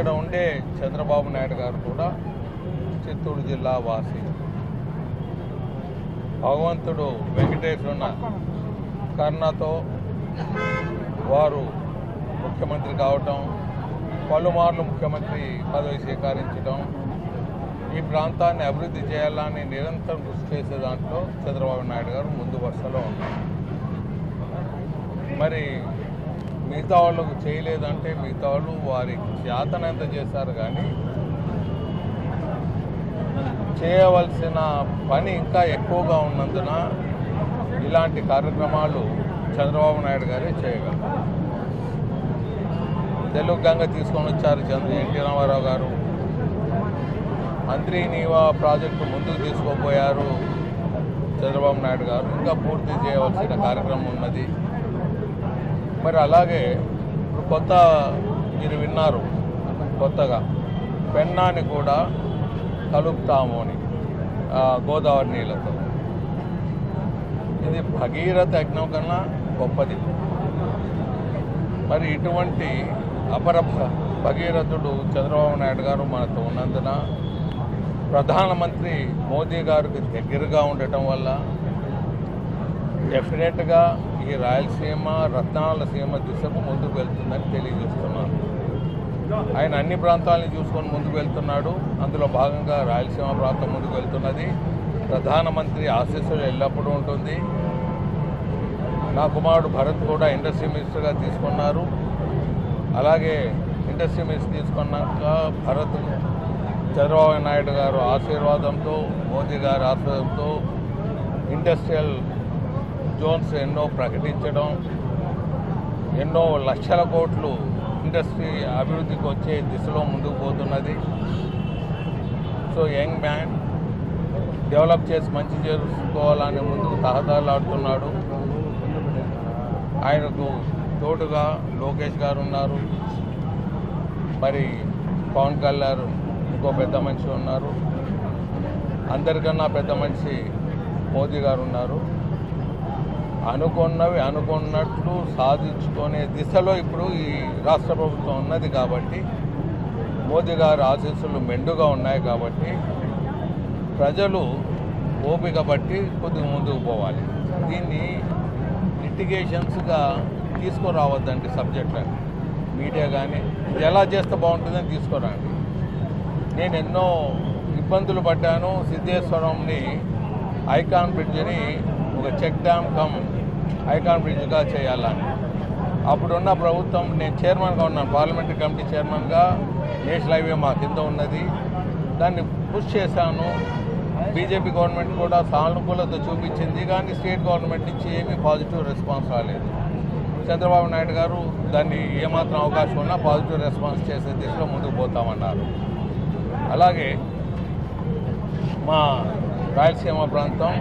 ఇక్కడ ఉండే చంద్రబాబు నాయుడు గారు కూడా చిత్తూరు జిల్లా వాసి. భగవంతుడు వెంకటేశ్వరున్న కర్ణతో వారు ముఖ్యమంత్రి కావటం పలుమార్లు ముఖ్యమంత్రి పదవి స్వీకరించడం ఈ ప్రాంతాన్ని అభివృద్ధి చేయాలని నిరంతరం కృషి చేసే దాంట్లో చంద్రబాబు నాయుడు గారు ముందు వరుసలో ఉన్నారు. మరి మిగతా వాళ్ళకు చేయలేదంటే మిగతా వాళ్ళు వారి చేతనంత చేశారు కానీ చేయవలసిన పని ఇంకా ఎక్కువగా ఉన్నందున ఇలాంటి కార్యక్రమాలు చంద్రబాబు నాయుడు గారే చేయగలరు. తెలుగు గంగ తీసుకొని వచ్చారు చంద్ర ఎన్టీ రామారావు గారు. మంత్రి నీవా ప్రాజెక్టు ముందుకు తీసుకోపోయారు చంద్రబాబు నాయుడు గారు. ఇంకా పూర్తి చేయవలసిన కార్యక్రమం ఉన్నది. మరి అలాగే ఇప్పుడు కొత్త మీరు విన్నారు కొత్తగా పెన్నాని కూడా కలుపుతాము అని గోదావరి నీళ్ళతో. ఇది భగీరథ యజ్ఞం కన్నా గొప్పది. మరి ఇటువంటి అపర భగీరథుడు చంద్రబాబు నాయుడు గారు మనతో ఉన్నందున ప్రధానమంత్రి మోదీ గారికి దగ్గరగా ఉండటం వల్ల డెఫినెట్గా ఈ రాయలసీమ రత్నాల సీమ దిశకు ముందుకు వెళ్తుందని తెలియజేస్తున్నాను ఆయన అన్ని ప్రాంతాలని చూసుకొని ముందుకు వెళ్తున్నాడు. అందులో భాగంగా రాయలసీమ ప్రాంతం ముందుకు వెళ్తున్నది. ప్రధానమంత్రి ఆశీస్సులు ఎల్లప్పుడూ ఉంటుంది. నా కుమారుడు భరత్ కూడా ఇండస్ట్రీ మినిస్టర్గా తీసుకున్నారు. అలాగే ఇండస్ట్రీ మినిస్టర్ తీసుకున్నాక భరత్ చంద్రబాబు నాయుడు గారు ఆశీర్వాదంతో మోదీ గారి ఆశీర్వాదంతో ఇండస్ట్రియల్ జోన్స్ ఎన్నో ప్రకటించడం ఎన్నో లక్షల కోట్లు ఇండస్ట్రీ అభివృద్ధికి వచ్చే దిశలో ముందుకు పోతున్నది. సో యంగ్ మ్యాన్ డెవలప్ చేసి మంచి చేసుకోవాలని ముందుకు తహదాలాడుతున్నాడు ఆయనకు తోడుగా లోకేష్ గారు ఉన్నారు. మరి పవన్ కళ్యాణ్ ఇంకో పెద్ద మనిషి ఉన్నారు. అందరికన్నా పెద్ద మనిషి మోదీ గారు ఉన్నారు. అనుకున్నవి అనుకున్నట్లు సాధించుకునే దిశలో ఇప్పుడు ఈ రాష్ట్ర ప్రభుత్వం ఉన్నది కాబట్టి మోదీ గారి ఆశీస్సులు మెండుగా ఉన్నాయి కాబట్టి ప్రజలు ఓపిక బట్టి కొద్దిగా ముందుకు పోవాలి. దీన్ని లిటిగేషన్స్గా తీసుకురావద్దండి సబ్జెక్టులని మీడియా కానీ ఇది ఎలా చేస్తే బాగుంటుందని తీసుకురండి. నేను ఎన్నో ఇబ్బందులు పడ్డాను. సిద్ధేశ్వరంని ఐకాన్ బ్రిడ్జ్ని ఒక చెక్ డ్యామ్ కమ్ ఐకాన్ బ్రిడ్జ్గా చేయాలని. అప్పుడున్న ప్రభుత్వం నేను చైర్మన్గా ఉన్నాను పార్లమెంటరీ కమిటీ చైర్మన్గా నేషనల్ హైవే మా కింద ఉన్నది. దాన్ని పుష్ చేశాను. బీజేపీ గవర్నమెంట్ కూడా సానుకూలత చూపించింది కానీ స్టేట్ గవర్నమెంట్ నుంచి ఏమీ పాజిటివ్ రెస్పాన్స్ రాలేదు. చంద్రబాబు నాయుడు గారు దాన్ని ఏమాత్రం అవకాశం ఉన్నా పాజిటివ్ రెస్పాన్స్ చేసే దిశలో ముందుకు పోతామన్నారు. అలాగే మా రాయలసీమ ప్రాంతం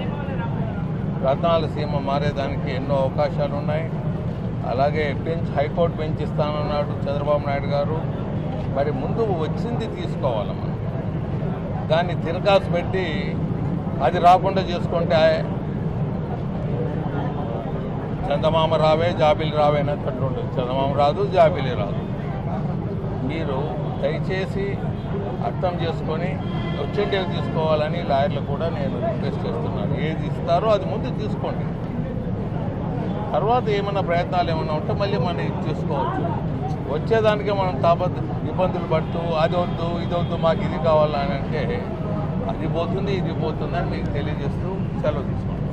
రత్నాల సీమ మారేదానికి ఎన్నో అవకాశాలు ఉన్నాయి అలాగే బెంచ్ హైకోర్టు బెంచ్ ఇస్తానన్నాడు చంద్రబాబు నాయుడు గారు. మరి ముందు వచ్చింది తీసుకోవాలి మనం? దాన్ని తిరకాసు పెట్టి అది రాకుండా చేసుకుంటే చందమామ రావే జాబిలి రావే అన్నట్టు ఉండదు. చందమామ రాదు జాబిలి రాదు. మీరు దయచేసి అర్థం చేసుకొని వచ్చేటివి తీసుకోవాలని లాయర్లు కూడా నేను రిక్వెస్ట్ చేస్తున్నాను. ఏది ఇస్తారో అది ముందు తీసుకోండి. తర్వాత ఏమైనా ప్రయత్నాలు ఏమైనా ఉంటే మళ్ళీ మనం ఇది తీసుకోవచ్చు వచ్చేదానికే మనం తాపత్ ఇబ్బందులు పడుతూ అది వద్దు ఇది వద్దు మాకు ఇది కావాలని అంటే అది పోతుంది ఇది పోతుందని మీకు తెలియజేస్తూ సెలవు తీసుకుంటాం